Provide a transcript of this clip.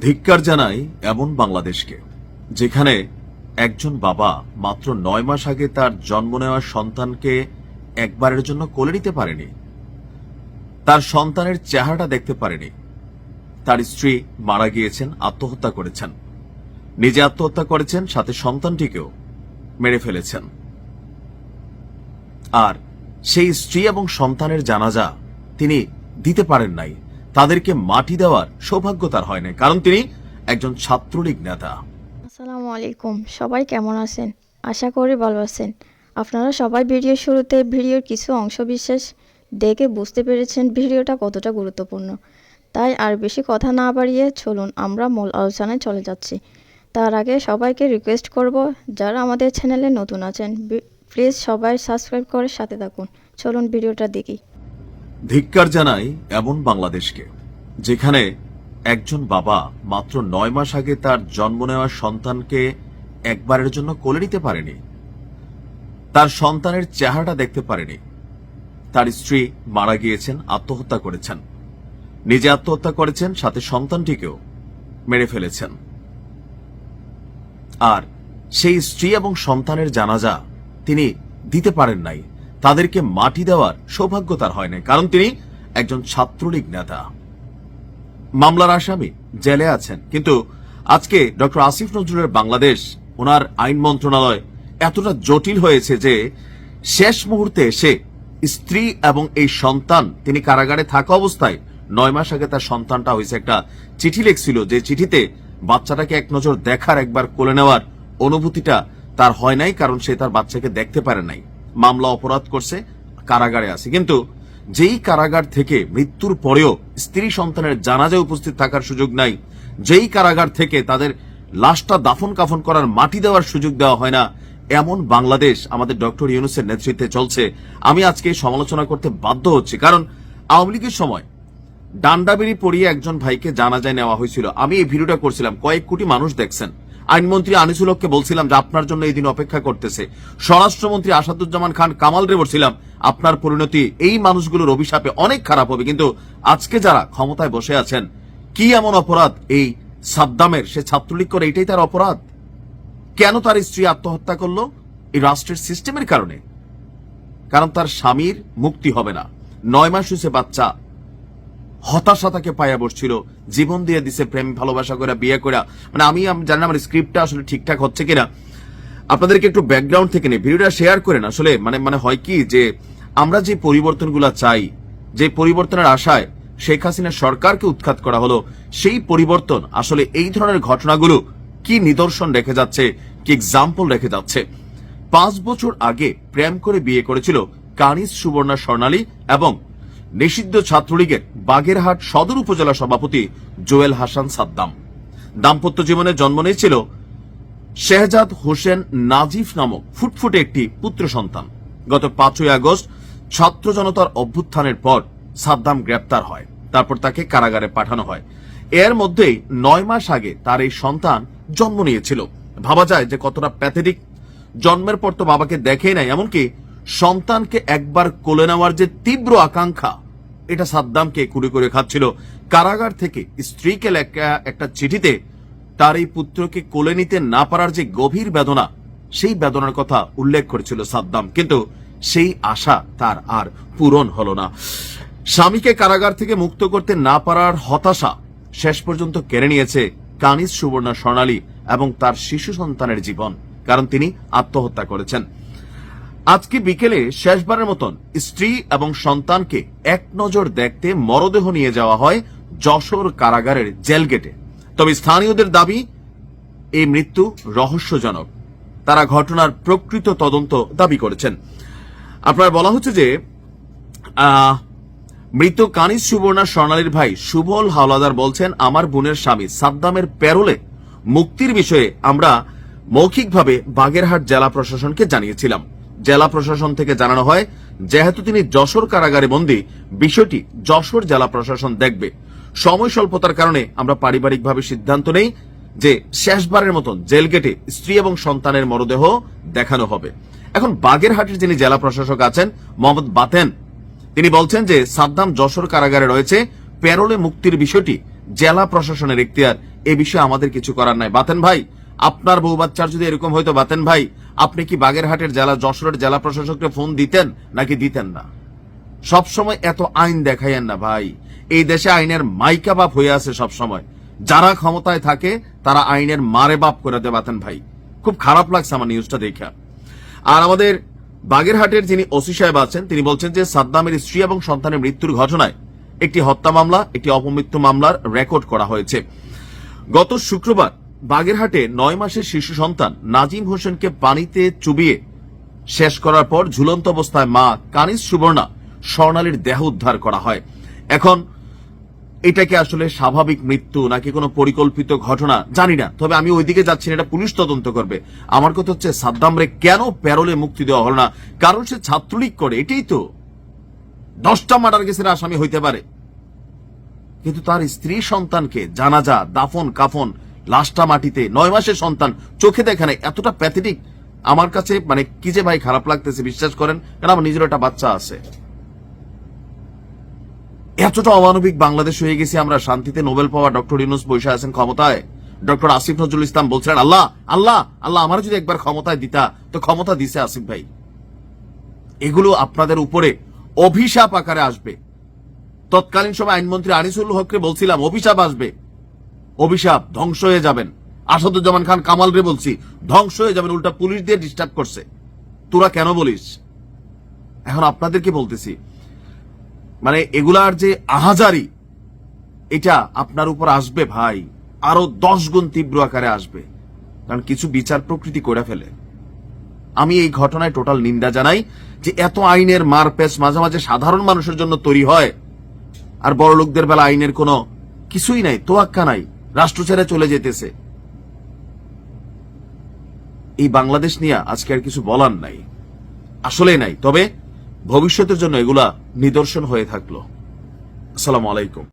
ধিক্কার জানাই এমন বাংলাদেশকে, যেখানে একজন বাবা মাত্র নয় মাস আগে তার জন্ম নেওয়া সন্তানকে একবারের জন্য কোলে নিতে পারেনি। তার সন্তানের চেহারাটা দেখতে পারেনি। তার স্ত্রী মারা গিয়েছেন, আত্মহত্যা করেছেন। নিজে আত্মহত্যা করেছেন, সাথে সন্তানটিকেও মেরে ফেলেছেন। আর সেই স্ত্রী এবং সন্তানের জানাজা তিনি দিতে পারেন নাই। তাদেরকে মাটি দেওয়ার সৌভাগ্য তার হয় নাই, কারণ তিনি একজন ছাত্রলীগ নেতা। আসসালামু আলাইকুম, সবাই কেমন আছেন? আশা করি ভালো আছেন। আপনারা সবাই ভিডিওর শুরুতে ভিডিওর কিছু অংশ বিশেষ দেখে বুঝতে পেরেছেন ভিডিওটা কতটা গুরুত্বপূর্ণ। তাই আর বেশি কথা না বাড়িয়ে চলুন, আমরা মূল আলোচনায় চলে যাচ্ছি। তার আগে সবাইকে রিকোয়েস্ট করব, যারা আমাদের চ্যানেলে নতুন আছেন, প্লিজ সবাই সাবস্ক্রাইব করে সাথে থাকুন। চলুন ভিডিওটা দেখি। ধিক্কার জানাই এমন বাংলাদেশকে, যেখানে একজন বাবা মাত্র নয় মাস আগে তার জন্ম নেওয়া সন্তানকে একবারের জন্য কোলে নিতে পারেনি। তার সন্তানের চেহারাটা দেখতে পারেনি। তার স্ত্রী মারা গিয়েছেন, আত্মহত্যা করেছেন। নিজে আত্মহত্যা করেছেন, সাথে সন্তানটিকেও মেরে ফেলেছেন। আর সেই স্ত্রী এবং সন্তানের জানাজা তিনি দিতে পারেন নাই। তাদেরকে মাটি দেওয়ার সৌভাগ্য তার হয় কারণ তিনি একজন ছাত্রলীগ নেতা। মামলার আসামি জেলে আছেন, কিন্তু আজকে ডক্টর আসিফ নজরুলের বাংলাদেশ, ওনার আইন মন্ত্রণালয় এতটা জটিল হয়েছে যে শেষ মুহূর্তে এসে স্ত্রী এবং এই সন্তান, তিনি কারাগারে থাকা অবস্থায় নয় মাস আগে তার সন্তানটা হয়েছে একটা চিঠি লিখছিল, যে চিঠিতে বাচ্চাটাকে এক নজর দেখার, একবার কোলে নেওয়ার অনুভূতিটা তার হয় নাই, কারণ সে তার বাচ্চাকে দেখতে পারে নাই। মামলা অপরাধ করছে, কারাগারে আছে। কিন্তু যেই কারাগার থেকে মৃত্যুর পরেও স্ত্রী সন্তানের জানাজায় উপস্থিত থাকার সুযোগ নাই, যেই কারাগার থেকে তাদের লাশটা দাফন কাফন করার মাটি দেওয়ার সুযোগ দেওয়া হয় না, এমন বাংলাদেশ আমাদের ডক্টর ইউনুসের নেতৃত্বে চলছে। আমি আজকে সমালোচনা করতে বাধ্য হচ্ছি, কারণ আওয়ামী লীগের সময় ডান্ডাবেরি পড়িয়ে একজন ভাইকে জানাজায় নেওয়া হয়েছিল। আমি এই ভিডিওটা করছিলাম, কয়েক কোটি মানুষ দেখছেন। আইনমন্ত্রী আনিসুল হককে বলছিলাম যে আপনার জন্য এই দিন অপেক্ষা করতেছে। স্বরাষ্ট্রমন্ত্রী আসাদুজ্জামান খান কামাল রে বলছিলাম, আপনার পরিণতি এই মানুষগুলোর অভিশাপে অনেক খারাপ হবে। কিন্তু আজকে যারা ক্ষমতায় বসে আছেন, কি এমন অপরাধ এই সাদ্দামের, সে ছাত্রলীগ করে এটাই তার অপরাধ? কেন তার স্ত্রী আত্মহত্যা করল? এই রাষ্ট্রের সিস্টেমের কারণে। কারণ তার স্বামীর মুক্তি হবে না। নয় মাস হয়েছে বাচ্চা হতাশা তাকে পায়া বসছিল। জীবন দিয়ে দিছে প্রেম, ভালোবাসা করে বিয়ে করা মানে আমি জানি না আমার স্ক্রিপ্টটা আসলে ঠিকঠাক হচ্ছে কিনা। আপনাদেরকে একটু ব্যাকগ্রাউন্ড থেকে নিয়ে ভিডিওটা শেয়ার করেন আসলে। মানে মানে হয় কি যে, আমরা যে পরিবর্তনগুলো চাই, যে পরিবর্তনের আশায় শেখ হাসিনা সরকারকে উৎখাত করা হলো, সেই পরিবর্তন আসলে এই ধরনের ঘটনাগুলো কি নিদর্শন রেখে যাচ্ছে, কি এক্সাম্পল রেখে যাচ্ছে? পাঁচ বছর আগে প্রেম করে বিয়ে করেছিল কানিস সুবর্ণা স্বর্ণালী এবং নিষিদ্ধ ছাত্রলীগের বাগেরহাট সদর উপজেলা সভাপতি জোয়েল হাসান সাদ্দাম। দাম্পত্য জীবনে জন্ম নিয়েছিল শেহজাদ হোসেন নাজিফ নামক ফুটফুটে একটি পুত্র সন্তান। গত পাঁচই আগস্ট ছাত্র জনতার অভ্যুত্থানের পর সাদ্দাম গ্রেপ্তার হয়, তারপর তাকে কারাগারে পাঠানো হয়। এর মধ্যেই নয় মাস আগে তার এই সন্তান জন্ম নিয়েছিল। ভাবা যায় যে কতটা প্যাথেটিক। জন্মের পর তো বাবাকে দেখেই নাই, এমনকি সন্তানকে একবার কোলে নেওয়ার যে তীব্র আকাঙ্ক্ষা এটা সাদ্দামকে কুড়ে করে খাচ্ছিল। কারাগার থেকে স্ত্রীকে লেখা একটা চিঠিতে তার এই পুত্রকে কোলে নিতে না পারার যে গভীর বেদনা, সেই বেদনার কথা উল্লেখ করেছিল সাদ্দাম। কিন্তু সেই আশা তার আর পূরণ হল না। স্বামীকে কারাগার থেকে মুক্ত করতে না পারার হতাশা শেষ পর্যন্ত কেড়ে নিয়েছে কানিস সুবর্ণা স্বর্ণালী এবং তার শিশু সন্তানের জীবন, কারণ তিনি আত্মহত্যা করেছেন। আজকে বিকেলে শেষবারের মতন স্ত্রী এবং সন্তানকে এক নজর দেখতে মরদেহ নিয়ে যাওয়া হয় যশোর কারাগারের জেল গেটে তবে স্থানীয়দের দাবি এই মৃত্যু রহস্যজনক। তারা ঘটনার প্রকৃত তদন্ত দাবি করেছেন। আপনার বলা হচ্ছে যে মৃত কানিস সুবর্ণা স্বর্ণালীর ভাই সুবল হাওলাদার বলছেন, আমার বোনের স্বামী সাদ্দামের প্যারোলে মুক্তির বিষয়ে আমরা মৌখিকভাবে বাগেরহাট জেলা প্রশাসনকে জানিয়েছিলাম। জেলা প্রশাসন থেকে জানানো হয়, যেহেতু তিনি যশোর কারাগারে বন্দী, বিষয়টি যশোর জেলা প্রশাসন দেখবে। সময় স্বল্পতার কারণে আমরা পারিবারিকভাবে সিদ্ধান্ত নেই যে শেষবারের মতন জেল গেটে স্ত্রী এবং সন্তানের মরদেহ দেখানো হবে। এখন বাগেরহাটের যিনি জেলা প্রশাসক আছেন, মোহাম্মদ বাতেন, তিনি বলছেন যে সাদ্দাম যশোর কারাগারে রয়েছে, প্যারোলে মুক্তির বিষয়টি জেলা প্রশাসনের এখতিয়ার, এ বিষয়ে আমাদের কিছু করার নাই। বাতেন ভাই, আপনার বউ বাচ্চার যদি এরকম হয়তো, বাতেন ভাই আপনি কি বাগেরহাটের জেলা, যশোরের জেলা প্রশাসককে ফোন দিতেন নাকি দিতেন না? সব সময় এত আইন দেখাইয়েন না ভাই। এই দেশে আইনের মাইকা বাপ হয়ে আছে সব সময় যারা ক্ষমতায় থাকে, তারা আইনের মারে বাপ করে দেবাতেন ভাই। খুব খারাপ লাগছে আমার নিউজটা দেখা। আর আমাদের বাগেরহাটের যিনি ওসি সাহেব আছেন, তিনি বলছেন যে সাদ্দামের স্ত্রী এবং সন্তানের মৃত্যুর ঘটনায় একটি হত্যা মামলা, একটি অপমৃত্যু মামলার রেকর্ড করা হয়েছে। গত শুক্রবার বাগেরহাটে নয় মাসের শিশু সন্তান নাজিম হোসেনকে পানিতে চুবিয়ে শেষ করার পর ঝুলন্ত অবস্থায় মা কানিস সুবর্ণা স্বর্ণালীর দেহ উদ্ধার করা হয়। এখন এটাকে আসলে স্বাভাবিক মৃত্যু নাকি কোনো পরিকল্পিত ঘটনা জানি না। তবে আমি ওইদিকে যাচ্ছি না, এটা পুলিশ তদন্ত করবে। আমার কথা হচ্ছে সাদ্দামরে কেন প্যারোলে মুক্তি দেওয়া হলো না? কারণ সে ছাত্রলীগ করে, এটাই তো। দশটা মার্ডার কেসের আসামি হইতে পারে। কিন্তু তার স্ত্রী সন্তানকে জানাজা, দাফন, কাফন লাশটা মাটিতে, নয় মাসের সন্তান, চোখে দেখে নাই এতটা প্যাথেটিক আমার কাছে মানে কি যে ভাই খারাপ লাগতেছে, বিশ্বাস করেন? কারণ আমার নিজের একটা বাচ্চা আছে। এতটা অমানবিক বাংলাদেশ হয়ে গেছি আমরা, শান্তিতে নোবেল পাওয়া ডক্টর ইউনুস বসে আছেন ক্ষমতায়। ডক্টর আসিফ নজরুল ইসলাম বলছিলেন, আল্লাহ আল্লাহ আল্লাহ, আমার যদি একবার ক্ষমতায় দিতা, তো ক্ষমতা দিছে আসিফ ভাই। এগুলো আপনাদের উপরে অভিশাপ আকারে আসবে। তৎকালীন সময় আইনমন্ত্রী আনিসুল হককে বলছিলাম, অভিশাপ আসবে। অভিশাপ, ধ্বংস হয়ে যাবেন। আসাদুজ্জামান খান কামাল রে বলছি, ধ্বংস হয়ে যাবেন, উল্টা পুলিশ দিয়ে ডিস্টার্ব করছে। তোরা কেন বলিস? এখন আপনাদেরকে বলতেছি মানে এগুলার যে আহাজারি, এটা আপনার উপর আসবে ভাই। আরও দশ গুণ তীব্র আকারে আসবে। কারণ কিছু বিচার প্রকৃতি করে ফেলে। আমি এই ঘটনায় টোটাল নিন্দা জানাই যে এত আইনের মারপ্যাচ মাঝে মাঝে সাধারণ মানুষের জন্য তৈরি হয়, আর বড় লোকদের বেলা আইনের কোনো কিছুই নাই, তোয়াক্কা নাই। রাষ্ট্র ছেড়ে চলে যেতেছে। এই বাংলাদেশ নিয়ে আজকে আর কিছু বলার নাই। আসলে নাই। তবে ভবিষ্যতের জন্য এগুলা নিদর্শন হয়ে থাকল। আসসালামু আলাইকুম।